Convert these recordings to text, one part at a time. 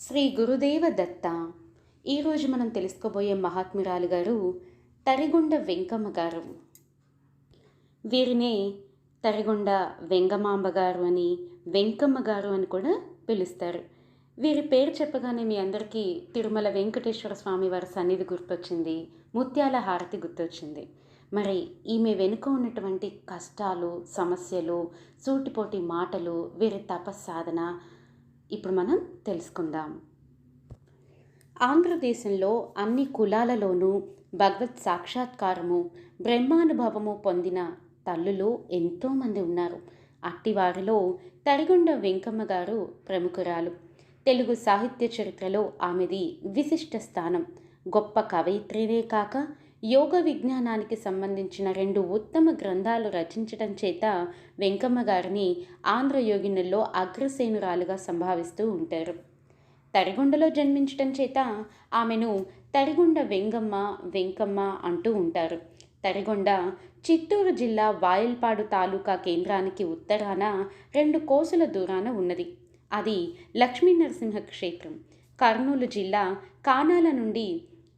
శ్రీ గురుదేవ దత్త ఈరోజు మనం తెలుసుకోబోయే మహాత్మురాలు గారు తరిగొండ వెంకమ్మ గారు. వీరినే తరిగొండ వెంగమాంబ గారు అని వెంకమ్మ గారు అని కూడా పిలుస్తారు. వీరి పేరు చెప్పగానే మీ అందరికీ తిరుమల వెంకటేశ్వర స్వామి వారి సన్నిధి గుర్తొచ్చింది ముత్యాల హారతి గుర్తొచ్చింది. మరి ఈమె వెనుక ఉన్నటువంటి కష్టాలు సమస్యలు సూటిపోటి మాటలు వీరి తపస్సాధన ఇప్పుడు మనం తెలుసుకుందాం. ఆంధ్రదేశంలో అన్ని కులాలలోనూ భగవత్ సాక్షాత్కారము బ్రహ్మానుభవము పొందిన తల్లులు ఎంతోమంది ఉన్నారు. అట్టివారిలో తరిగొండ వెంకమ్మ గారు ప్రముఖురాలు. తెలుగు సాహిత్య చరిత్రలో ఆమెది విశిష్ట స్థానం. గొప్ప కవయిత్రినే కాక యోగ విజ్ఞానానికి సంబంధించిన రెండు ఉత్తమ గ్రంథాలు రచించటం చేత వెంకమ్మ గారిని ఆంధ్ర యోగినుల్లో అగ్రసేనురాలుగా సంభావిస్తూ ఉంటారు. తరిగొండలో జన్మించటం చేత ఆమెను తరిగొండ వెంగమ్మ వెంకమ్మ అంటూ ఉంటారు. తరిగొండ చిత్తూరు జిల్లా వాయల్పాడు తాలూకా కేంద్రానికి ఉత్తరాన రెండు కోసుల దూరాన ఉన్నది. అది లక్ష్మీ నరసింహ క్షేత్రం. కర్నూలు జిల్లా కానాల నుండి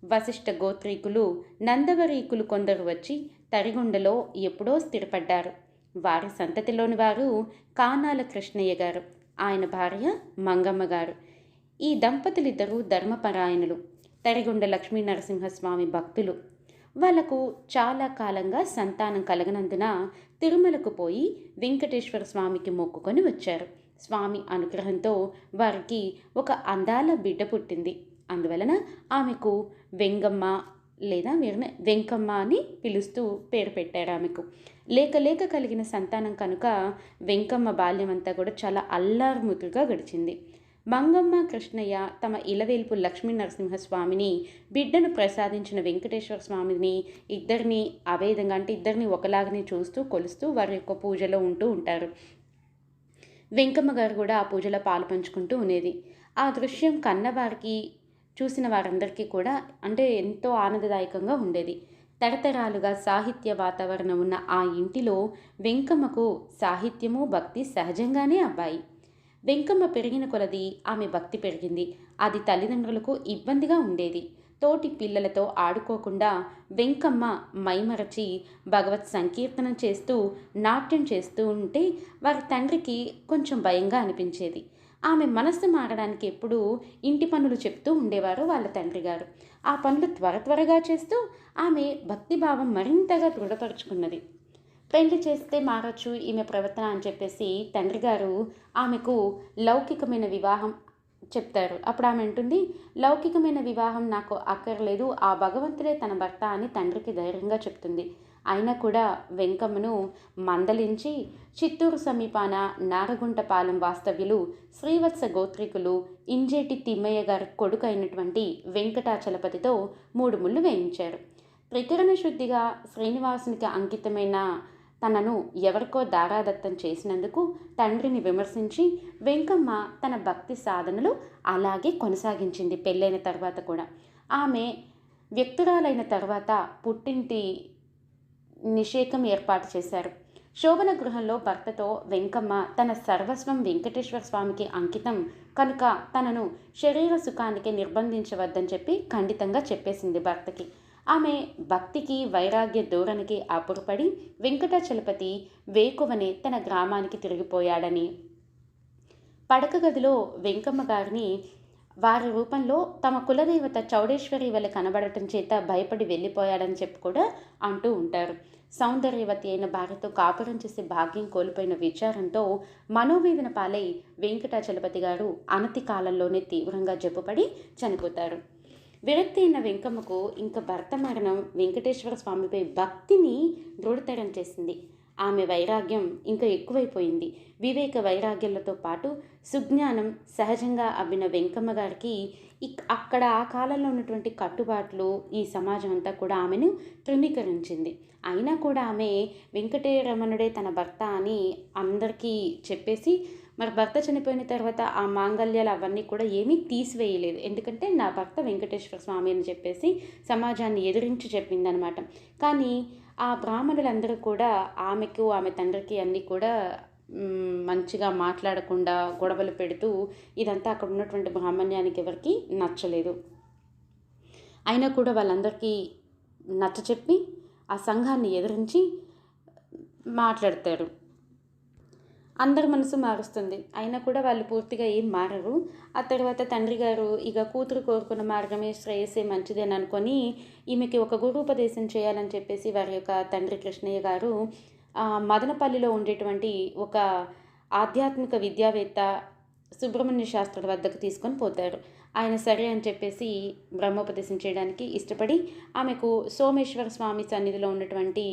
వశిష్ఠ గోత్రీకులు నందవరీకులు కొందరు వచ్చి తరిగుండలో ఎప్పుడో స్థిరపడ్డారు. వారి సంతతిలోని వారు కానాల కృష్ణయ్య గారు. ఆయన భార్య మంగమ్మ గారు. ఈ దంపతులిద్దరూ ధర్మపరాయణులు. తరిగుండ లక్ష్మీ నరసింహస్వామి భక్తులు. వాళ్ళకు చాలా కాలంగా సంతానం కలగనందున తిరుమలకు పోయి వెంకటేశ్వర స్వామికి మొక్కుకొని వచ్చారు. స్వామి అనుగ్రహంతో వారికి ఒక అందాల బిడ్డ పుట్టింది. అందువలన ఆమెకు వెంగమ్మ లేదా వీరిని వెంకమ్మ అని పిలుస్తూ పేరు పెట్టారు ఆమెకు. లేక లేక కలిగిన సంతానం కనుక వెంకమ్మ బాల్యం అంతా కూడా చాలా అల్లారుముతుగా గడిచింది. మంగమ్మ కృష్ణయ్య తమ ఇలవేల్పు లక్ష్మీ నరసింహస్వామిని బిడ్డను ప్రసాదించిన వెంకటేశ్వర స్వామిని ఇద్దరిని అవేదంగా అంటే ఇద్దరిని ఒకలాగనే చూస్తూ కొలుస్తూ వారి యొక్క పూజలో ఉంటూ ఉంటారు. వెంకమ్మ గారు కూడా ఆ పూజలో పాలు పంచుకుంటూ ఉండేది. ఆ దృశ్యం కన్నవారికి చూసిన వారందరికీ కూడా అంటే ఎంతో ఆనందదాయకంగా ఉండేది. తరతరాలుగా సాహిత్య వాతావరణం ఉన్న ఆ ఇంటిలో వెంకమ్మకు సాహిత్యము భక్తి సహజంగానే అబ్బాయి. వెంకమ్మ పెరిగిన కొలది ఆమె భక్తి పెరిగింది. అది తల్లిదండ్రులకు ఇబ్బందిగా ఉండేది. తోటి పిల్లలతో ఆడుకోకుండా వెంకమ్మ మైమరచి భగవత్ సంకీర్తనం చేస్తూ నాట్యం చేస్తూ ఉంటే వారి తండ్రికి కొంచెం భయంగా అనిపించేది. ఆమె మనస్సు మారడానికి ఎప్పుడూ ఇంటి పనులు చెప్తూ ఉండేవారు వాళ్ళ తండ్రి గారు. ఆ పనులు త్వర త్వరగా చేస్తూ ఆమె భక్తిభావం మరింతగా దృఢపరుచుకున్నది. పెళ్ళి చేస్తే మారచ్చు ఈమె ప్రవర్తన అని చెప్పేసి తండ్రి గారు ఆమెకు లౌకికమైన వివాహం చెప్తారు. అప్పుడు ఆమె అంటుంది లౌకికమైన వివాహం నాకు అక్కర్లేదు ఆ భగవంతుడే తన భర్త అని తండ్రికి ధైర్యంగా చెప్తుంది. అయినా కూడా వెంకమ్మను మందలించి చిత్తూరు సమీపాన నారగుంటపాలెం వాస్తవ్యులు శ్రీవత్స గోత్రికులు ఇంజేటి తిమ్మయ్య గారి కొడుకు అయినటువంటి వెంకటాచలపతితో మూడు ముళ్ళు వేయించారు. త్రికరణ శుద్ధిగా శ్రీనివాసునికి అంకితమైన తనను ఎవరికో దారాదత్తం చేసినందుకు తండ్రిని విమర్శించి వెంకమ్మ తన భక్తి సాధనలు అలాగే కొనసాగించింది పెళ్ళైన తర్వాత కూడా. ఆమె వ్యక్తురాలైన తర్వాత పుట్టింటి నిషేకం ఏర్పాటు చేశారు. శోభన గృహంలో భర్తతో వెంకమ్మ తన సర్వస్వం వెంకటేశ్వర స్వామికి అంకితం. కనుక తనను శరీర సుఖానికి నిర్బంధించవద్దని చెప్పి ఖండితంగా చెప్పేసింది భర్తకి. ఆమె భక్తికి వైరాగ్య ధోరణికి అపురపడి వెంకటాచలపతి వేకువనే తన గ్రామానికి తిరిగిపోయాడని. పడక గదిలో వెంకమ్మ గారిని వారి రూపంలో తమ కులదేవత చౌడేశ్వరి వలె కనబడటం చేత భయపడి వెళ్ళిపోయాడని చెప్పి కూడా అంటూ ఉంటారు. సౌందర్యవతి అయిన భార్యతో కాపురం చేసే భాగ్యం కోల్పోయిన విచారంతో మనోవేదన పాలై వెంకటాచలపతి గారు అనతి కాలంలోనే తీవ్రంగా జబ్బుపడి చనిపోతారు. విరక్తి అయిన వెంకమ్మకు ఇంకా భర్త మరణం వెంకటేశ్వర స్వామిపై భక్తిని దృఢతరం చేసింది. ఆమె వైరాగ్యం ఇంకా ఎక్కువైపోయింది. వివేక వైరాగ్యాలతో పాటు సుజ్ఞానం సహజంగా అవ్విన వెంకమ్మ గారికి అక్కడ ఆ కాలంలో ఉన్నటువంటి కట్టుబాట్లు ఈ సమాజం అంతా కూడా ఆమెను తృణీకరించింది. అయినా కూడా ఆమె వెంకటరమణుడే తన భర్త అని అందరికీ చెప్పేసి మరి భర్త చనిపోయిన తర్వాత ఆ మాంగల్యాలు అవన్నీ కూడా ఏమీ తీసివేయలేదు. ఎందుకంటే నా భర్త వెంకటేశ్వర స్వామి అని చెప్పేసి సమాజాన్ని ఎదిరించి చెప్పిందనమాట. కానీ ఆ బ్రాహ్మణులందరూ కూడా ఆమెకు ఆమె తండ్రికి అన్నీ కూడా మంచిగా మాట్లాడకుండా గొడవలు పెడుతూ ఇదంతా అక్కడ ఉన్నటువంటి బ్రాహ్మణ్యానికి ఎవరికి నచ్చలేదు. అయినా కూడా వాళ్ళందరికీ నచ్చ చెప్పి ఆ సంఘాన్ని ఎదిరించి మాట్లాడతారు. అందరి మనసు మారుస్తుంది. అయినా కూడా వాళ్ళు పూర్తిగా ఏం మారరు. ఆ తర్వాత తండ్రి గారు ఇక కూతురు కోరుకున్న మార్గమే శ్రేయస్సే మంచిది అనుకొని ఈమెకి ఒక గురుపదేశం చేయాలని చెప్పేసి వారి యొక్క తండ్రి కృష్ణయ్య గారు మదనపల్లిలో ఉండేటువంటి ఒక ఆధ్యాత్మిక విద్యావేత్త సుబ్రహ్మణ్య శాస్త్రుల వద్దకు తీసుకొని పోతారు. ఆయన సరే అని చెప్పేసి బ్రహ్మోపదేశం చేయడానికి ఇష్టపడి ఆమెకు సోమేశ్వర స్వామి సన్నిధిలో ఉన్నటువంటి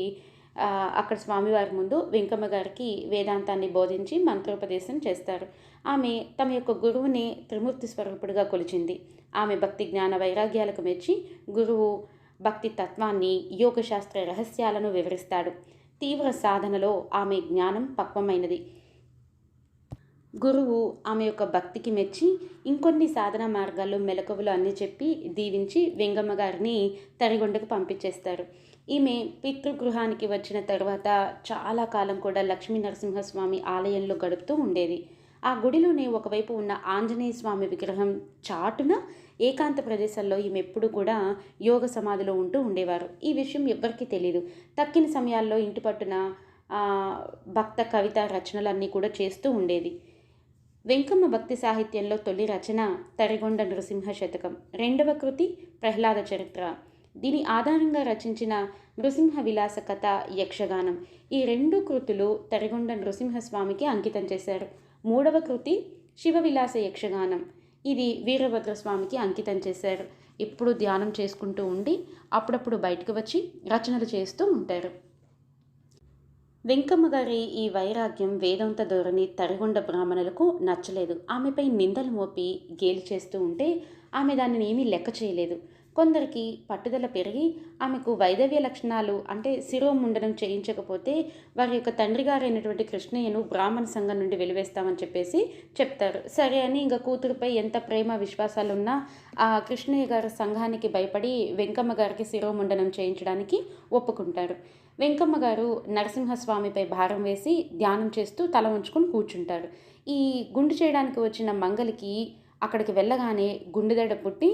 అక్కడ స్వామివారి ముందు వెంకమ్మ గారికి వేదాంతాన్ని బోధించి మంత్రోపదేశం చేస్తారు. ఆమె తమ యొక్క గురువుని త్రిమూర్తి స్వరూపుడిగా కొలిచింది. ఆమె భక్తి జ్ఞాన వైరాగ్యాలకు మెచ్చి గురువు భక్తి తత్వాన్ని యోగశాస్త్ర రహస్యాలను వివరిస్తాడు. తీవ్ర సాధనలో ఆమె జ్ఞానం పక్వమైనది. గురువు ఆమె యొక్క భక్తికి మెచ్చి ఇంకొన్ని సాధన మార్గాల్లో మెలకువలు అన్నీ చెప్పి దీవించి వెంగమ్మ గారిని తరిగొండకు పంపించేస్తారు. ఈమె పితృగృహానికి వచ్చిన తర్వాత చాలా కాలం కూడా లక్ష్మీ నరసింహస్వామి ఆలయంలో గడుపుతూ ఉండేది. ఆ గుడిలోనే ఒకవైపు ఉన్న ఆంజనేయ స్వామి విగ్రహం చాటున ఏకాంత ప్రదేశాల్లో ఈమె ఎప్పుడు కూడా యోగ సమాధిలో ఉంటూ ఉండేవారు. ఈ విషయం ఎవ్వరికీ తెలియదు తక్కిన సమయాల్లో ఇంటి పట్టున భక్త కవిత రచనలన్నీ కూడా చేస్తూ ఉండేది. వెంకమ్మ భక్తి సాహిత్యంలో తొలి రచన తరిగొండ నృసింహ శతకం. రెండవ కృతి ప్రహ్లాద చరిత్ర. దీని ఆధారంగా రచించిన నృసింహ విలాస కథ యక్షగానం. ఈ రెండు కృతులు తరిగొండ నృసింహస్వామికి అంకితం చేశారు. మూడవ కృతి శివ విలాస యక్షగానం. ఇది వీరభద్రస్వామికి అంకితం చేశారు. ఎప్పుడు ధ్యానం చేసుకుంటూ ఉండి అప్పుడప్పుడు బయటకు వచ్చి రచనలు చేస్తూ ఉంటారు. వెంకమ్మ గారి ఈ వైరాగ్యం వేదంత ధోరణి తరిగొండ బ్రాహ్మణులకు నచ్చలేదు. ఆమెపై నిందలు మోపి గేలి చేస్తూ ఉంటే ఆమె దానిని ఏమీ లెక్క చేయలేదు. కొందరికి పట్టుదల పెరిగి ఆమెకు వైదవ్య లక్షణాలు అంటే శిరోముండనం చేయించకపోతే వారి యొక్క తండ్రి గారైనటువంటి కృష్ణయ్యను బ్రాహ్మణ సంఘం నుండి వెలివేస్తామని చెప్పేసి చెప్తారు. సరే అని ఇంకా కూతురుపై ఎంత ప్రేమ విశ్వాసాలు ఉన్నా ఆ కృష్ణయ్య గారి సంఘానికి భయపడి వెంకమ్మ గారికి శిరోముండనం చేయించడానికి ఒప్పుకుంటారు. వెంకమ్మ గారు నరసింహస్వామిపై భారం వేసి ధ్యానం చేస్తూ తల ఉంచుకొని కూర్చుంటారు. ఈ గుండు చేయడానికి వచ్చిన మంగలికి అక్కడికి వెళ్ళగానే గుండెదడ పుట్టి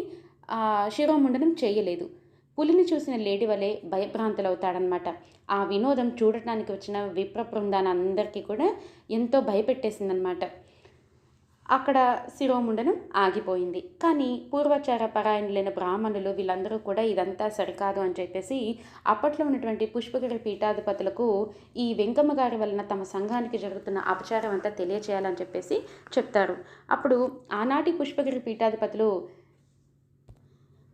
ఆ, శిరోముండనం చేయలేదు. పులిని చూసిన లేడి వలె భయభ్రాంతులవుతాడనమాట ఆ వినోదం చూడటానికి వచ్చిన విప్ర బృందాన్ని అందరికీ కూడా ఎంతో భయపెట్టేసిందనమాట అక్కడ శిరోముండనం ఆగిపోయింది. కానీ పూర్వచార పరాయణులైన బ్రాహ్మణులు వీళ్ళందరూ కూడా ఇదంతా సరికాదు అని చెప్పేసి అప్పట్లో ఉన్నటువంటి పుష్పగిరి పీఠాధిపతులకు ఈ వెంకమ్మ గారి వలన తమ సంఘానికి జరుగుతున్న అపచారం అంతా తెలియచేయాలని చెప్పేసి చెప్తారు. అప్పుడు ఆనాటి పుష్పగిరి పీఠాధిపతులు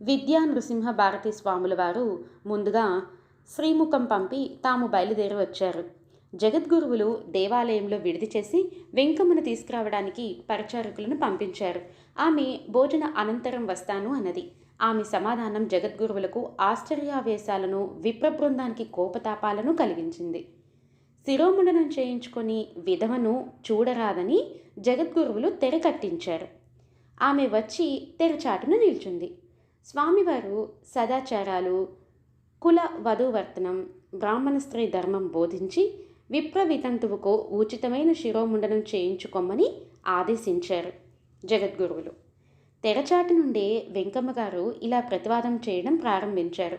విద్యా నృసింహ భారతి స్వాముల వారు ముందుగా శ్రీముఖం పంపి తాము బయలుదేరి వచ్చారు. జగద్గురువులు దేవాలయంలో విడిది చేసి వెంకమ్మను తీసుకురావడానికి పరిచారకులను పంపించారు. ఆమె భోజన అనంతరం వస్తాను అన్నది. ఆమె సమాధానం జగద్గురువులకు ఆశ్చర్యావేశాలను విప్రబృందానికి కోపతాపాలను కలిగించింది. శిరోముండనం చేయించుకొని విధవను చూడరాదని జగద్గురువులు తెర కట్టించారు ఆమె వచ్చి తెరచాటున నిల్చుంది. స్వామివారు సదాచారాలు కుల వధూవర్తనం బ్రాహ్మణ స్త్రీ ధర్మం బోధించి విప్ర వితంతువుకు ఉచితమైన శిరోముండనం చేయించుకోమని ఆదేశించారు జగద్గురువులు. తెరచాటి నుండే వెంకమ్మ గారు ఇలా ప్రతివాదం చేయడం ప్రారంభించారు.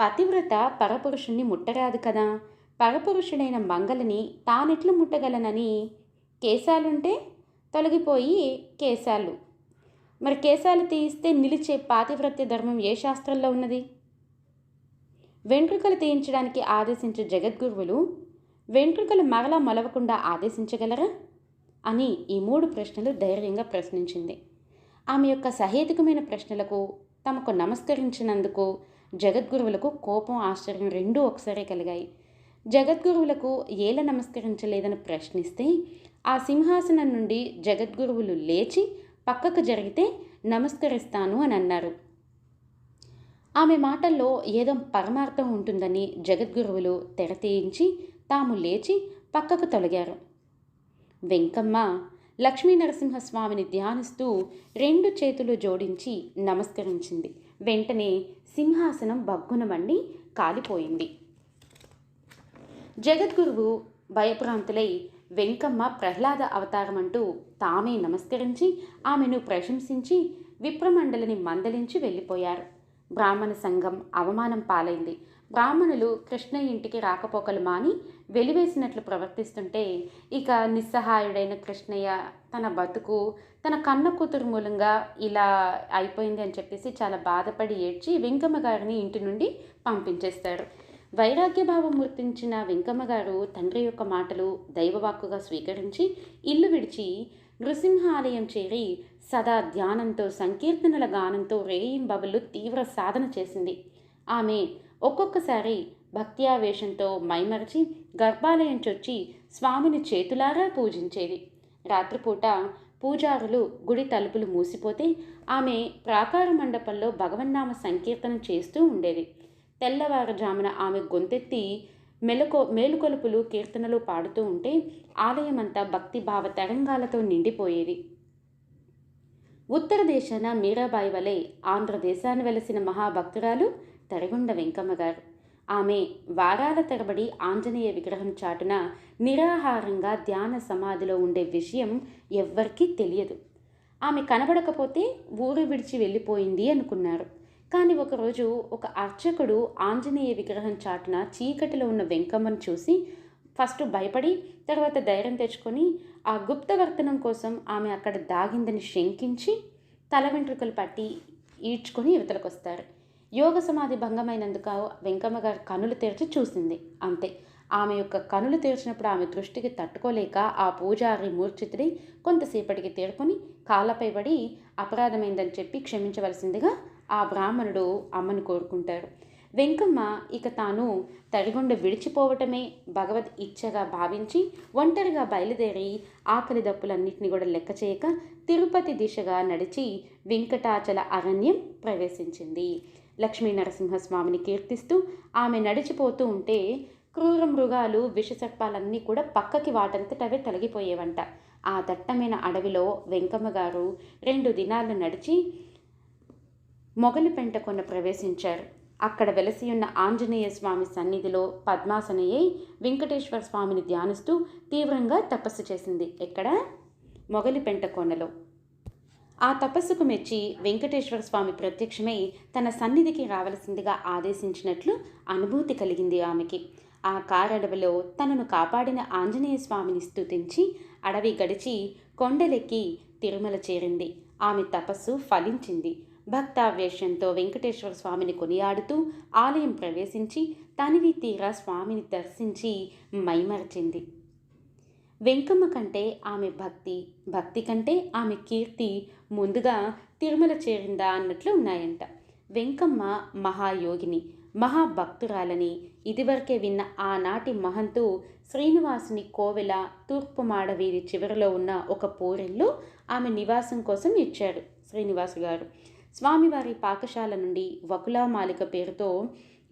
పతివ్రత పరపురుషుణ్ణి ముట్టరాదు కదా. పరపురుషుడైన మంగళని తానెట్లు ముట్టగలనని కేశాలుంటే తొలగిపోయి కేశాలు మరి కేశాలు తీయిస్తే నిలిచే పాతివ్రత్య ధర్మం ఏ శాస్త్రంలో ఉన్నది? వెంట్రుకలు తీయించడానికి ఆదేశించే జగద్గురువులు వెంట్రుకలు మరలా మొలవకుండా ఆదేశించగలరా? అని ఈ మూడు ప్రశ్నలు ధైర్యంగా ప్రశ్నించింది. ఆమె యొక్క సహేతుకమైన ప్రశ్నలకు తమకు నమస్కరించినందుకు జగద్గురువులకు కోపం ఆశ్చర్యం రెండూ ఒకసారి కలిగాయి. జగద్గురువులకు ఏల నమస్కరించలేదని ప్రశ్నిస్తే ఆ సింహాసనం నుండి జగద్గురువులు లేచి పక్కకు జరిగితే నమస్కరిస్తాను అని అన్నారు. ఆమె మాటల్లో ఏదో పరమార్థం ఉంటుందని జగద్గురువులు తెర తీయించి తాము లేచి పక్కకు తొలగారు. వెంకమ్మ లక్ష్మీ నరసింహస్వామిని ధ్యానిస్తూ రెండు చేతులు జోడించి నమస్కరించింది. వెంటనే సింహాసనం బగ్గున మండి కాలిపోయింది. జగద్గురువు భయప్రాంతులై వెంకమ్మ ప్రహ్లాద అవతారం అంటూ తామే నమస్కరించి ఆమెను ప్రశంసించి విప్రమండలిని మందలించి వెళ్ళిపోయారు. బ్రాహ్మణ సంఘం అవమానం పాలైంది. బ్రాహ్మణులు కృష్ణ ఇంటికి రాకపోకలు మాని వెలివేసినట్లు ప్రవర్తిస్తుంటే ఇక నిస్సహాయుడైన కృష్ణయ్య తన బతుకు తన కన్న కూతురు మూలంగా ఇలా అయిపోయింది అని చెప్పేసి చాలా బాధపడి ఏడ్చి వెంకమ్మ గారిని ఇంటి నుండి పంపించేస్తారు వైరాగ్యభావం గుర్తించిన వెంకమ్మ గారు తండ్రి యొక్క మాటలు దైవవాక్కుగా స్వీకరించి ఇల్లు విడిచి నృసింహాలయం చేరి సదా ధ్యానంతో సంకీర్తనల గానంతో రేయింబబులు తీవ్ర సాధన చేసింది. ఆమె ఒక్కొక్కసారి భక్త్యావేశంతో మైమరచి గర్భాలయం చొచ్చి స్వామిని చేతులారా పూజించేది. రాత్రిపూట పూజారులు గుడి తలుపులు మూసిపోతే ఆమె ప్రాకార మండపంలో భగవన్నామ సంకీర్తన చేస్తూ ఉండేది. తెల్లవారుజామున ఆమె గొంతెత్తి మెలకో మేలుకొలుపులు కీర్తనలు పాడుతూ ఉంటే ఆలయమంతా భక్తిభావ తరంగాలతో నిండిపోయేది. ఉత్తర దేశాన మీరాబాయి వలె ఆంధ్రదేశాన్ని వెలసిన మహాభక్తురాలు తరగుండ వెంకమ్మ గారు. ఆమె వారాల తరబడి ఆంజనేయ విగ్రహం చాటున నిరాహారంగా ధ్యాన సమాధిలో ఉండే విషయం ఎవ్వరికీ తెలియదు. ఆమె కనబడకపోతే ఊరు విడిచి వెళ్ళిపోయింది అనుకున్నారు. కానీ ఒకరోజు ఒక అర్చకుడు ఆంజనేయ విగ్రహం చాటున చీకటిలో ఉన్న వెంకమ్మను చూసి ఫస్ట్ భయపడి తర్వాత ధైర్యం తెచ్చుకొని ఆ గుప్తవర్తనం కోసం ఆమె అక్కడ దాగిందని శంకించి తల వెంట్రుకలు పట్టి ఈడ్చుకొని యువతలకు వస్తారు యోగ సమాధి భంగమైనందుకు వెంకమ్మ గారు కనులు తెరిచి చూసింది. అంతే. ఆమె యొక్క కనులు తెరిచినప్పుడు ఆమె దృష్టికి తట్టుకోలేక ఆ పూజారి మూర్ఛితుడి కొంతసేపటికి తేరుకొని కాళ్ళపై పడి అపరాధమైందని చెప్పి క్షమించవలసిందిగా ఆ బ్రాహ్మణుడు అమ్మను కోరుకుంటారు వెంకమ్మ ఇక తాను తడిగొండ విడిచిపోవటమే భగవద్ ఇచ్చగా భావించి ఒంటరిగా బయలుదేరి ఆకలి దప్పులన్నింటినీ కూడా లెక్క చేయక తిరుపతి దిశగా నడిచి వెంకటాచల అరణ్యం ప్రవేశించింది. లక్ష్మీ నరసింహస్వామిని కీర్తిస్తూ ఆమె నడిచిపోతూ ఉంటే క్రూర మృగాలు విషసర్పాలన్నీ కూడా పక్కకి వాటంతటవే తొలగిపోయేవంట. ఆ దట్టమైన అడవిలో వెంకమ్మ గారు రెండు దినాలు నడిచి మొగలిపెంట కొన ప్రవేశించారు. అక్కడ వెలసి ఉన్న ఆంజనేయ స్వామి సన్నిధిలో పద్మాసనయ్యై వెంకటేశ్వర స్వామిని ధ్యానిస్తూ తీవ్రంగా తపస్సు చేసింది. ఎక్కడ? మొగలిపెంట కోనలో. ఆ తపస్సుకు మెచ్చి వెంకటేశ్వర స్వామి ప్రత్యక్షమై తన సన్నిధికి రావలసిందిగా ఆదేశించినట్లు అనుభూతి కలిగింది ఆమెకి. ఆ కారడవిలో తనను కాపాడిన ఆంజనేయ స్వామిని స్తుతించి అడవి గడిచి కొండలెక్కి తిరుమల చేరింది. ఆమె తపస్సు ఫలించింది. భక్తావేశంతో వెంకటేశ్వర స్వామిని కొనియాడుతూ ఆలయం ప్రవేశించి తనివి తీరా స్వామిని దర్శించి మైమరచింది. వెంకమ్మ కంటే ఆమె భక్తి భక్తి కంటే ఆమె కీర్తి ముందుగా తిరుమల చేరిందా అన్నట్లు ఉన్నాయంట. వెంకమ్మ మహాయోగిని మహాభక్తురాలని ఇదివరకే విన్న ఆనాటి మహంతు శ్రీనివాసుని కోవెల తూర్పు మాడ చివరిలో ఉన్న ఒక పూరిల్లో ఆమె నివాసం కోసం ఇచ్చారు శ్రీనివాసు గారు స్వామివారి పాకశాల నుండి వకులామాలిక పేరుతో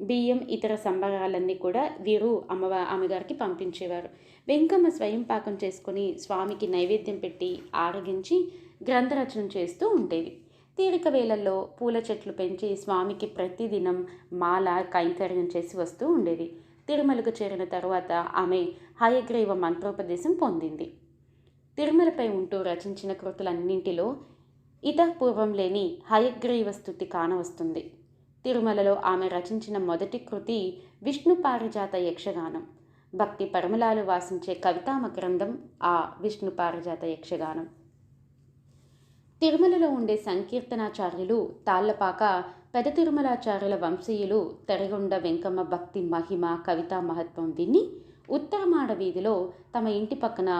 బియ్యం ఇతర సంబరాలన్నీ కూడా వీరు అమ్మవ అమ్మగారికి పంపించేవారు. వెంకమ్మ స్వయం పాకం చేసుకొని స్వామికి నైవేద్యం పెట్టి ఆరగించి గ్రంథరచన చేస్తూ ఉండేది తీరిక వేళల్లో పూల చెట్లు పెంచి స్వామికి ప్రతిదినం మాల కైంకర్యం చేసి వస్తూ ఉండేది తిరుమలకు చేరిన తరువాత ఆమె హయగ్రీవ మంత్రోపదేశం పొందింది. తిరుమలపై ఉంటూ రచించిన కృతులన్నింటిలో ఇతపూర్వం లేని హయగ్రీవ స్థుతి కానవస్తుంది తిరుమలలో ఆమె రచించిన మొదటి కృతి విష్ణు పారిజాత యక్షగానం. భక్తి పరిమళాలు వాసించే కవితామ గ్రంథం ఆ విష్ణు పారిజాత యక్షగానం. తిరుమలలో ఉండే సంకీర్తనాచార్యులు తాళ్ళపాక పెద తిరుమలాచార్యుల వంశీయులు తెరగొండ వెంకమ్మ భక్తి మహిమ కవితా మహత్వం విని ఉత్తరమాడ వీధిలో తమ ఇంటి పక్కన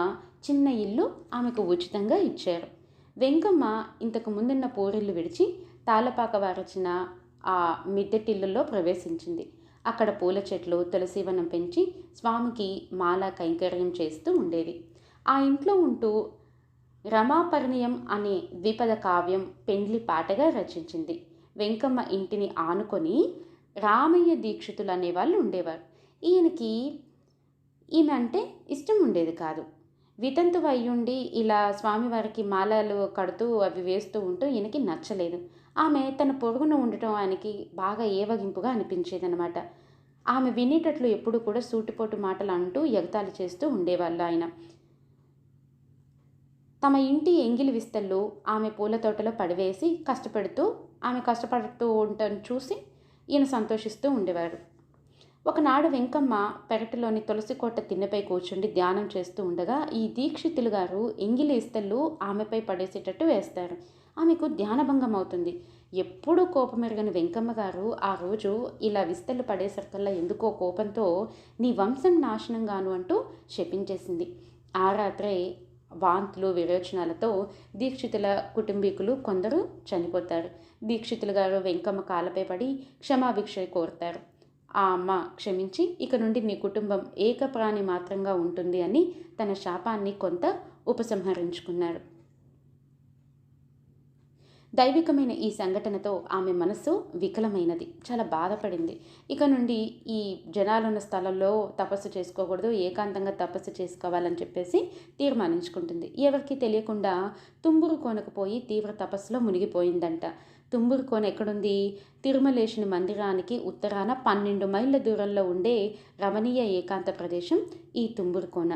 చిన్న ఇల్లు ఆమెకు ఉచితంగా ఇచ్చారు. వెంకమ్మ ఇంతకు ముందున్న పోరిల్లు విడిచి తాళ్ళపాక వారచిన ఆ మిద్దెటిల్లులో ప్రవేశించింది. అక్కడ పూల చెట్లు తులసివనం పెంచి స్వామికి మాల కైంకర్యం చేస్తూ ఉండేది. ఆ ఇంట్లో ఉంటూ రమాపరిణయం అనే ద్విపద కావ్యం పెండ్లి పాటగా రచించింది. వెంకమ్మ ఇంటిని ఆనుకొని రామయ్య దీక్షితులు అనేవాళ్ళు ఉండేవారు. ఈయనకి ఈమె అంటే ఇష్టం ఉండేది కాదు. వితంతు అయ్యుండి ఇలా స్వామివారికి మాలలు కడుతూ అవి వేస్తూ ఉంటూ ఈయనకి నచ్చలేదు. ఆమె తన పొరుగున ఉండటం ఆయనకి బాగా ఏవగింపుగా అనిపించేదనమాట ఆమె వినేటట్లు ఎప్పుడు కూడా సూటిపోటు మాటలు అంటూ ఎగతాళి చేస్తూ ఉండేవాళ్ళు ఆయన. తమ ఇంటి ఎంగిలి విస్తల్లో ఆమె పూల తోటలో పడివేసి కష్టపడుతూ ఆమె కష్టపడుతూ ఉండటం చూసి ఈయన సంతోషిస్తూ ఉండేవారు. ఒకనాడు వెంకమ్మ పెరటిలోని తులసికోట తిన్నెపై కూర్చుండి ధ్యానం చేస్తూ ఉండగా ఈ దీక్షితులు గారు ఎంగిలి ఇస్తళ్ళు ఆమెపై పడేసేటట్టు వేస్తారు. ఆమెకు ధ్యానభంగం అవుతుంది ఎప్పుడూ కోపమెరగని వెంకమ్మ గారు ఆ రోజు ఇలా విస్తళ్ళు పడేసరికల్లా ఎందుకో కోపంతో నీ వంశం నాశనం గాను అంటూ శపించేసింది. ఆ రాత్రే వాంతులు విరోచనాలతో దీక్షితుల కుటుంబీకులు కొందరు చనిపోతారు. దీక్షితులు గారు వెంకమ్మ కాలపై పడి క్షమాభిక్ష కోరుతారు. ఆ అమ్మ క్షమించి ఇక నుండి నీ కుటుంబం ఏకప్రాణి మాత్రంగా ఉంటుంది అని తన శాపాన్ని కొంత ఉపసంహరించుకున్నారు దైవికమైన ఈ సంఘటనతో ఆమె మనస్సు వికలమైనది. చాలా బాధపడింది. ఇక నుండి ఈ జనాలున్న స్థలంలో తపస్సు చేసుకోకూడదు ఏకాంతంగా తపస్సు చేసుకోవాలని చెప్పేసి తీర్మానించుకుంటుంది. ఎవరికి తెలియకుండా తుంబురు కొనకపోయి తీవ్ర తపస్సులో మునిగిపోయిందంట. తుంబురు కోన ఎక్కడుంది తిరుమలేశుని మందిరానికి ఉత్తరాన పన్నెండు మైళ్ళ దూరంలో ఉండే రమణీయ ఏకాంత ప్రదేశం ఈ తుంబురు కోన.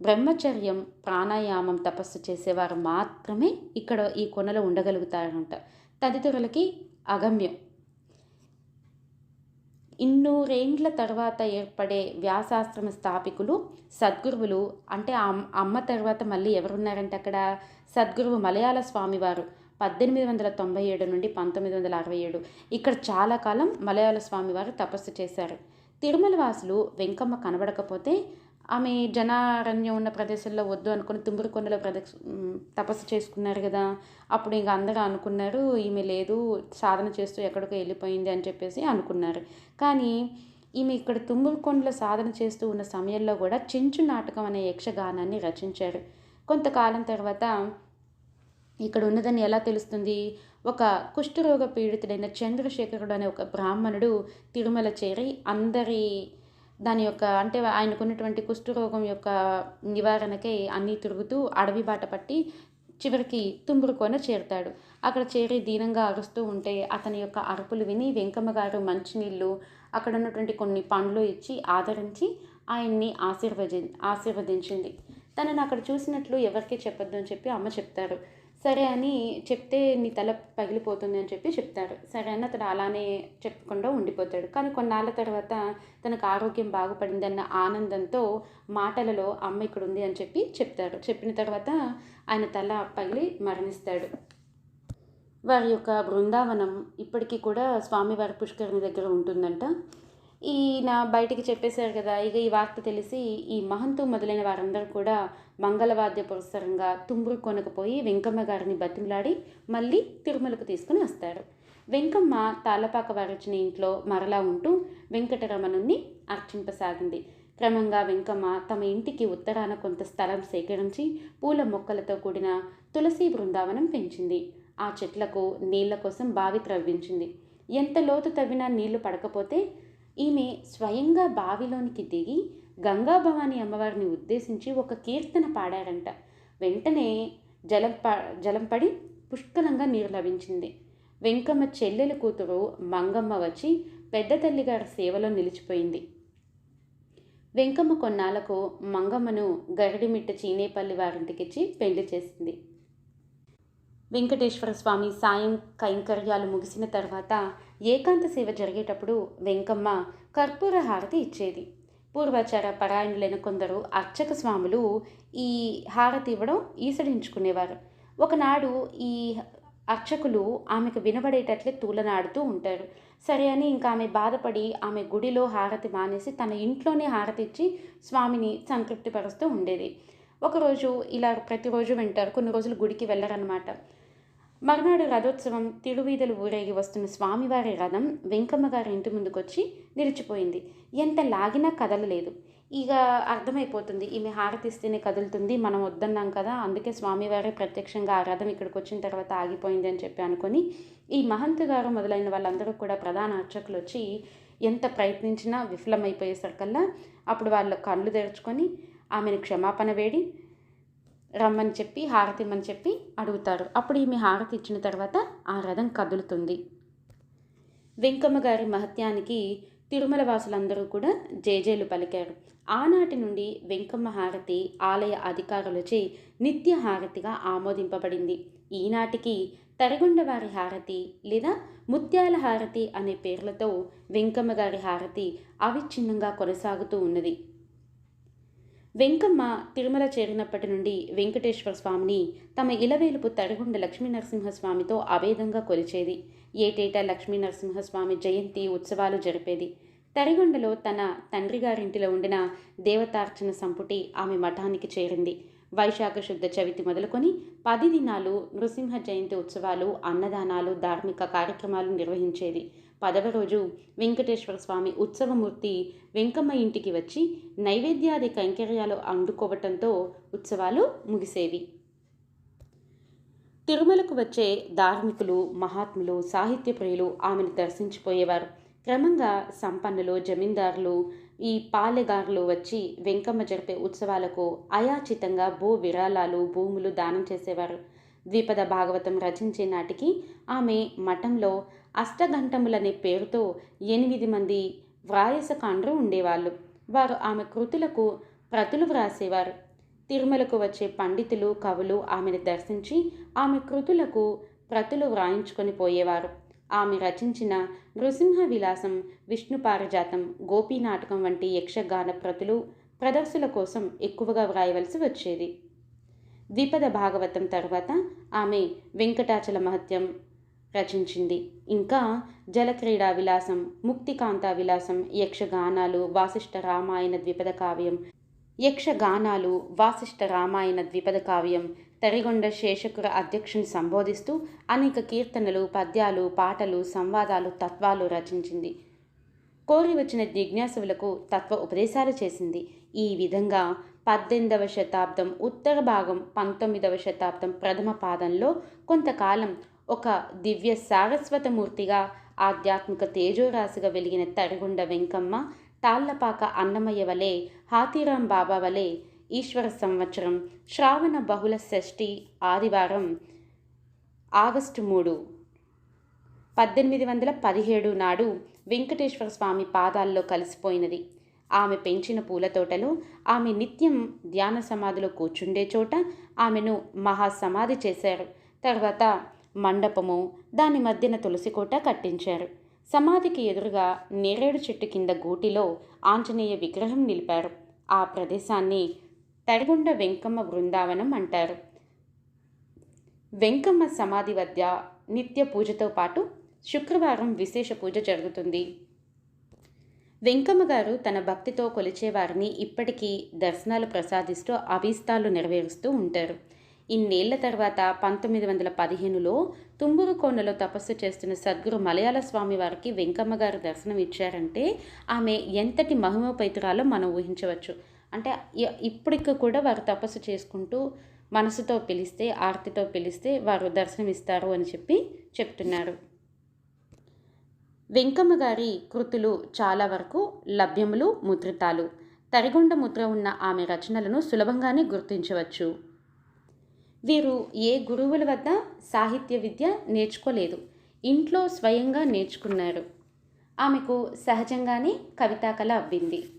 బ్రహ్మచర్యం ప్రాణాయామం తపస్సు చేసేవారు మాత్రమే ఇక్కడ ఈ కొనలో ఉండగలుగుతారంట. తదితరులకి అగమ్యం. ఇన్నూరేండ్ల తర్వాత ఏర్పడే వ్యాసాశ్రమ స్థాపికులు సద్గురువులు అంటే అమ్మ తర్వాత మళ్ళీ ఎవరున్నారంటే అక్కడ సద్గురువు మలయాళ స్వామివారు. పద్దెనిమిది వందల తొంభై ఏడు నుండి పంతొమ్మిది వందల అరవై ఏడు. ఇక్కడ చాలా కాలం మలయాళ స్వామివారు తపస్సు చేశారు. తిరుమల వాసులు వెంకమ్మ కనబడకపోతే ఆమె జనారణ్యం ఉన్న ప్రదేశంలో వద్దు అనుకుని తుమ్మిరికొండలో కొండల తపస్సు చేసుకున్నారు కదా. అప్పుడు ఇంకా అందరూ అనుకున్నారు ఈమె లేదు సాధన చేస్తూ ఎక్కడికో వెళ్ళిపోయింది అని చెప్పేసి అనుకున్నారు. కానీ ఈమె ఇక్కడ తుమ్మిరికొండలో సాధన చేస్తూ ఉన్న సమయంలో కూడా చెంచు నాటకం అనే యక్షగానాన్ని రచించారు. కొంతకాలం తర్వాత ఇక్కడ ఉన్నదని ఎలా తెలుస్తుంది? ఒక కుష్ఠరోగ పీడితుడైన చంద్రశేఖరుడు అనే ఒక బ్రాహ్మణుడు తిరుమల చేరి అందరి దాని యొక్క అంటే ఆయనకున్నటువంటి కుష్ఠరోగం యొక్క నివారణకై అన్నీ తిరుగుతూ అడవి బాట పట్టి చివరికి తుమ్మురుకోన చేరుతాడు. అక్కడ చేరి దీనంగా అరుస్తూ ఉంటే అతని యొక్క అరుపులు విని వెంకమ్మ గారు మంచినీళ్ళు అక్కడ ఉన్నటువంటి కొన్ని పండ్లు ఇచ్చి ఆదరించి ఆయన్ని ఆశీర్వది ఆశీర్వదించింది. తనని అక్కడ చూసినట్లు ఎవరికీ చెప్పొద్దు అని చెప్పి అమ్మ చెప్తారు. సరే అని చెప్తే నీ తల పగిలిపోతుంది అని చెప్పి చెప్తారు సరే అని అతడు అలానే చెప్పకుండా ఉండిపోతాడు. కానీ కొన్నాళ్ళ తర్వాత తనకు ఆరోగ్యం బాగుపడిందన్న ఆనందంతో మాటలలో అమ్మ ఇక్కడ ఉంది అని చెప్పి చెప్తారు చెప్పిన తర్వాత ఆయన తల పగిలి మరణిస్తాడు. వారి యొక్క బృందావనం ఇప్పటికీ కూడా స్వామివారి పుష్కరిణి దగ్గర ఉంటుందంట. ఈయన బయటికి చెప్పేశారు కదా ఇక ఈ వార్త తెలిసి ఈ మహంతు మొదలైన వారందరూ కూడా మంగళవాద్య పురస్సరంగా తుమ్మురు కొనకపోయి వెంకమ్మ గారిని బతిమలాడి మళ్ళీ తిరుమలకు తీసుకుని వస్తారు. వెంకమ్మ తాళపాక వారొచ్చిన ఇంట్లో మరలా ఉంటూ వెంకటరమణుణ్ణి అర్చింపసాగింది. క్రమంగా వెంకమ్మ తమ ఇంటికి ఉత్తరాన కొంత స్థలం సేకరించి పూల మొక్కలతో కూడిన తులసి బృందావనం పెంచింది. ఆ చెట్లకు నీళ్ళ కోసం బావి త్రవ్వించింది. ఎంత లోతు తవ్వినా నీళ్ళు పడకపోతే ఈమె స్వయంగా బావిలోనికి దిగి గంగాభవాని అమ్మవారిని ఉద్దేశించి ఒక కీర్తన పాడారంట. వెంటనే జలం ప జలం పడి పుష్కలంగా నీరు లభించింది. వెంకమ్మ చెల్లెల కూతురు మంగమ్మ వచ్చి పెద్ద తల్లిగారి సేవలో నిలిచిపోయింది. వెంకమ్మ కొన్నాళ్ళకు మంగమ్మను గరిడిమిట్ట చీనేపల్లి వారింటికిచ్చి పెళ్ళి చేసింది. వెంకటేశ్వర స్వామి సాయం కైంకర్యాలు ముగిసిన తర్వాత ఏకాంత సేవ జరిగేటప్పుడు వెంకమ్మ కర్పూర హారతి ఇచ్చేది. పూర్వాచార పరాయణులైన కొందరు అర్చక స్వాములు ఈ హారతి ఇవ్వడం ఈసడించుకునేవారు. ఒకనాడు ఈ అర్చకులు ఆమెకు వినబడేటట్లే తూలనాడుతూ ఉంటారు. సరే అని ఇంకా ఆమె బాధపడి ఆమె గుడిలో హారతి మానేసి తన ఇంట్లోనే హారతి ఇచ్చి స్వామిని సంతృప్తిపరుస్తూ ఉండేది. ఒకరోజు ఇలా ప్రతిరోజు వింటారు. కొన్ని రోజులు గుడికి వెళ్ళరన్నమాట. మర్నాడు రథోత్సవం తిరువీధులు ఊరేగి వస్తున్న స్వామివారి రథం వెంకమ్మ గారి ఇంటి ముందుకొచ్చి నిలిచిపోయింది. ఎంత లాగినా కదలలేదు ఇక అర్థమైపోతుంది ఈమె హారతిస్తేనే కదులుతుంది మనం వద్దన్నాం కదా అందుకే స్వామివారే ప్రత్యక్షంగా ఆ రథం ఇక్కడికి వచ్చిన తర్వాత ఆగిపోయింది అని చెప్పి అనుకొని ఈ మహంత్ గారు మొదలైన వాళ్ళందరూ కూడా ప్రధాన అర్చకులు వచ్చి ఎంత ప్రయత్నించినా విఫలమైపోయేసరికల్లా అప్పుడు వాళ్ళ కళ్ళు తెరుచుకొని ఆమెను క్షమాపణ వేడి రమ్మని చెప్పి హారతి ఇమ్మని చెప్పి అడుగుతారు అప్పుడు ఈమె హారతి ఇచ్చిన తర్వాత ఆ రథం కదులుతుంది. వెంకమ్మ గారి మహత్యానికి తిరుమల వాసులందరూ కూడా జేజేలు పలికారు. ఆనాటి నుండి వెంకమ్మ హారతి ఆలయ అధికారులచే నిత్య హారతిగా ఆమోదింపబడింది. ఈనాటికి తరగొండవారి హారతి లేదా ముత్యాల హారతి అనే పేర్లతో వెంకమ్మ గారి హారతి అవిచ్ఛిన్నంగా కొనసాగుతూ ఉన్నది. వెంకమ్మ తిరుమల చేరినప్పటి నుండి వెంకటేశ్వర స్వామిని తమ ఇలవేలుపు తడిగుండ లక్ష్మీ నరసింహస్వామితో అభేదంగా కొలిచేది. ఏటేటా లక్ష్మీనరసింహస్వామి జయంతి ఉత్సవాలు జరిపేది. తరిగొండలో తన తండ్రి గారింటిలో ఉండిన దేవతార్చన సంపుటి ఆమె మఠానికి చేరింది. వైశాఖ శుద్ధ చవితి మొదలుకొని పది దినాలు నృసింహ జయంతి ఉత్సవాలు అన్నదానాలు ధార్మిక కార్యక్రమాలు నిర్వహించేది. పదవ రోజు వెంకటేశ్వర స్వామి ఉత్సవమూర్తి వెంకమ్మ ఇంటికి వచ్చి నైవేద్యాది కైంకర్యాలు అందుకోవటంతో ఉత్సవాలు ముగిసేవి. తిరుమలకు వచ్చే ధార్మికులు మహాత్ములు సాహిత్య ప్రియులు ఆమెను దర్శించిపోయేవారు. క్రమంగా సంపన్నులు జమీందారులు ఈ పాలెగారులు వచ్చి వెంకమ్మ జరిపే ఉత్సవాలకు అయాచితంగా భూ విరాళాలు భూములు దానం చేసేవారు. ద్విపద భాగవతం రచించే నాటికి ఆమె మఠంలో అష్టఘంటములనే పేరుతో ఎనిమిది మంది వ్రాయసకాండ్రు ఉండేవాళ్ళు. వారు ఆమె కృతులకు ప్రతులు వ్రాసేవారు. తిరుమలకు వచ్చే పండితులు కవులు ఆమెను దర్శించి ఆమె కృతులకు ప్రతులు వ్రాయించుకొని పోయేవారు. ఆమె రచించిన నృసింహ విలాసం విష్ణు పారిజాతం గోపీ నాటకం వంటి యక్షగాన ప్రతులు ప్రదర్శుల కోసం ఎక్కువగా వ్రాయవలసి వచ్చేది. ద్విపద భాగవతం తర్వాత ఆమె వెంకటాచల మహత్యం రచించింది. ఇంకా జలక్రీడా విలాసం ముక్తికాంత విలాసం యక్షగానాలు వాసిష్ఠ రామాయణ ద్విపద కావ్యం యక్షగానాలు వాసిష్ఠ రామాయణ ద్విపద కావ్యం తరిగొండ శేషకుర అధ్యక్షుని సంబోధిస్తూ అనేక కీర్తనలు పద్యాలు పాటలు సంవాదాలు తత్వాలు రచించింది. కోరి వచ్చిన జిజ్ఞాసులకు తత్వ ఉపదేశాలు చేసింది. ఈ విధంగా పద్దెనిమిదవ శతాబ్దం ఉత్తర భాగం పంతొమ్మిదవ శతాబ్దం ప్రథమ పాదంలో కొంతకాలం ఒక దివ్య సారస్వతమూర్తిగా ఆధ్యాత్మిక తేజోరాశిగా వెలిగిన తరిగుండ వెంకమ్మ తాళ్ళపాక అన్నమయ్య వలె హాతీరాం బాబా వలె ఈశ్వర సంవత్సరం శ్రావణ బహుళ షష్ఠి ఆదివారం ఆగస్టు మూడు. పద్దెనిమిది వందల పదిహేడు నాడు వెంకటేశ్వర స్వామి పాదాల్లో కలిసిపోయినది. ఆమె పెంచిన పూల తోటలో ఆమె నిత్యం ధ్యాన సమాధిలో కూర్చుండే చోట ఆమెను మహాసమాధి చేశారు. తర్వాత మండపము దాని మధ్యన తులసికోట కట్టించారు. సమాధికి ఎదురుగా నేరేడు చెట్టు కింద గూటిలో ఆంజనేయ విగ్రహం నిలిపారు. ఆ ప్రదేశాన్ని తడిగుండ వెంకమ్మ బృందావనం అంటారు. వెంకమ్మ సమాధి వద్ద నిత్య పూజతో పాటు శుక్రవారం విశేష పూజ జరుగుతుంది. వెంకమ్మ గారు తన భక్తితో కొలిచేవారిని ఇప్పటికీ దర్శనాలు ప్రసాదిస్తూ అభీస్తాలు నెరవేరుస్తూ ఉంటారు. ఇన్నేళ్ళ తర్వాత పంతొమ్మిది వందల పదిహేనులో తుంబురు కోనలో తపస్సు చేస్తున్న సద్గురు మలయాళ స్వామి వారికి వెంకమ్మ గారు దర్శనం ఇచ్చారంటే ఆమె ఎంతటి మహిమోపైతురాలో మనం ఊహించవచ్చు. అంటే ఇప్పటికి కూడా వారు తపస్సు చేసుకుంటూ మనసుతో పిలిస్తే ఆర్తితో పిలిస్తే వారు దర్శనం ఇస్తారు అని చెప్పి చెప్తున్నారు. వెంకమ్మ గారి కృతులు చాలా వరకు లభ్యములు ముద్రితాలు. తరిగొండ ముద్ర ఉన్న ఆమె రచనలను సులభంగానే గుర్తించవచ్చు. వీరు ఏ గురువుల వద్ద సాహిత్య విద్య నేర్చుకోలేదు ఇంట్లో స్వయంగా నేర్చుకున్నారు. ఆమెకు సహజంగానే కవితా కళ అవ్వింది.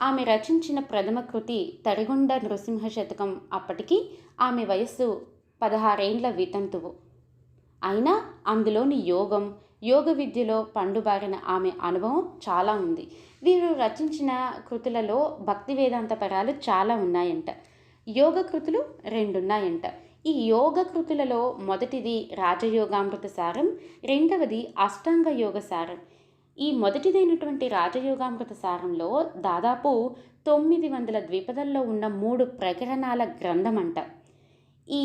ఆమె రచించిన ప్రథమ కృతి తరిగొండ నృసింహ శతకం అప్పటికి ఆమె వయస్సు పదహారేండ్ల వితంతువు. అయినా అందులోని యోగం యోగ విద్యలో పండుబారిన ఆమె అనుభవం చాలా ఉంది. వీరు రచించిన కృతులలో భక్తి వేదాంత పరాలు చాలా ఉన్నాయంట. యోగ కృతులు రెండున్నాయంట. ఈ యోగ కృతులలో మొదటిది రాజయోగామృత సారం రెండవది అష్టాంగ యోగ సారం. ఈ మొదటిదైనటువంటి రాజయోగామృత సారంలో దాదాపు తొమ్మిది వందల ద్విపదల్లో ఉన్న మూడు ప్రకరణాల గ్రంథం అంట ఈ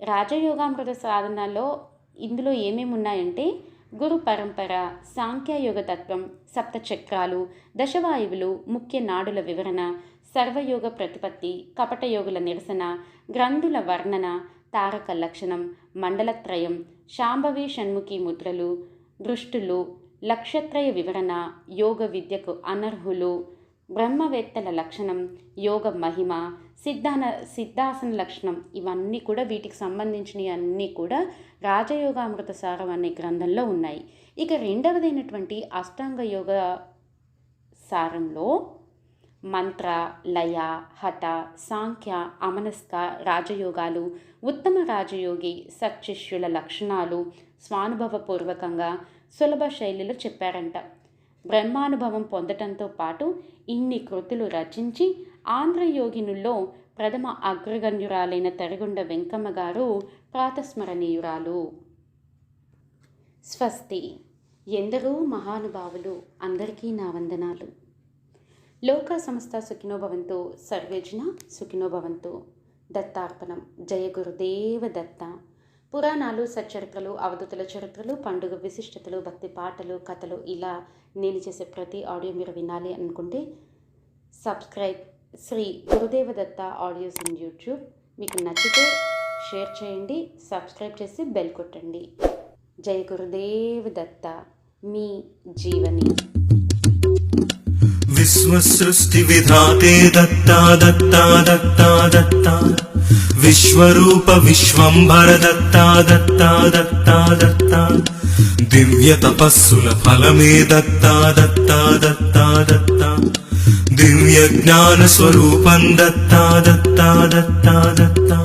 రాజయోగామృత సాధనలో ఇందులో ఏమేమి ఉన్నాయంటే గురు పరంపర సాంఖ్యయోగ తత్వం సప్తచక్రాలు దశవాయువులు ముఖ్య నాడుల వివరణ సర్వయోగ ప్రతిపత్తి కపటయోగుల నిరసన గ్రంథుల వర్ణన తారక లక్షణం మండలత్రయం శాంభవి షణ్ముఖి ముద్రలు దృష్టులు లక్షత్రయ వివరణ యోగ విద్యకు అనర్హులు బ్రహ్మవేత్తల లక్షణం యోగ మహిమ సిద్ధాన సిద్ధాసన లక్షణం ఇవన్నీ కూడా వీటికి సంబంధించినవి అన్నీ కూడా రాజయోగామృత సారం అనే గ్రంథంలో ఉన్నాయి. ఇక రెండవదైనటువంటి అష్టాంగ యోగ సారంలో మంత్ర లయ హఠ సాంఖ్య అమనస్క రాజయోగాలు ఉత్తమ రాజయోగి సత్శిష్యుల లక్షణాలు స్వానుభవపూర్వకంగా సులభ శైలిలో చెప్పారంట. బ్రహ్మానుభవం పొందటంతో పాటు ఇన్ని కృతులు రచించి ఆంధ్రయోగినుల్లో ప్రథమ అగ్రగణ్యురాలైన తరిగొండ వెంకమ్మ గారు ప్రాతస్మరణీయురాలు. స్వస్తి. ఎందరో మహానుభావులు అందరికీ నా వందనాలు. లోక సంస్థ సుఖినోభవంతో సర్వేజన సుఖినోభవంతో. దత్తార్పణం. జయ గురుదేవ దత్త. పురాణాలు సచ్చరిత్రలు అవధుతుల చరిత్రలు పండుగ విశిష్టతలు భక్తి పాటలు కథలు ఇలా నేను చేసే ప్రతి ఆడియో మీరు వినాలి అనుకుంటే subscribe Shri Gurudevadatta audios in YouTube. మీకు నచ్చితే షేర్ చేయండి సబ్స్క్రైబ్ చేసి బెల్ కొట్టండి. జయ గురుదేవ్ దత్త మీ జీవని. విశ్వసృష్టి విధాతే దత్తా దత్తా దత్తా దత్తా. విశ్వరూప విశ్వంభర దత్తా దత్తా దత్తా దత్తా. దివ్య తపస్సుల ఫలమే దత్తా దత్తా దత్తా దత్తా. ദിവ്യജ്ഞാന സ്വരൂപം ദത്താ ദത്താ ദത്താ ദത്താ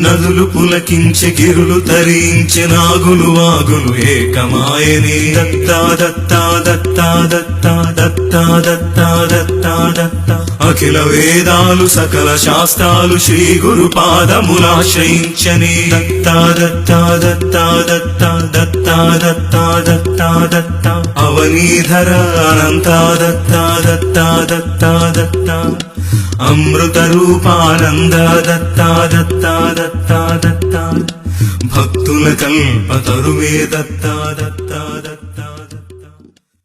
నదులు పులకించె గిరులు తరించె నాగులు వాగులు ఏకమాయని దత్తా దత్తా దత్తా దత్తా దత్తా దత్తా దత్తా దత్తా అఖిల వేదాలు సకల శాస్త్రాలు శ్రీ గురు పాదములాశ్రయించని దత్తా దత్తా దత్తా దత్తా దత్తా దత్తా దత్తా దత్తా అవనీధర అనంతా దత్తా దత్తా దత్తా దత్తా అమృత రూపానంద దత్తా దత్తా దత్తా దత్తా భక్తుల కల్పతరువే దత్తా దత్తా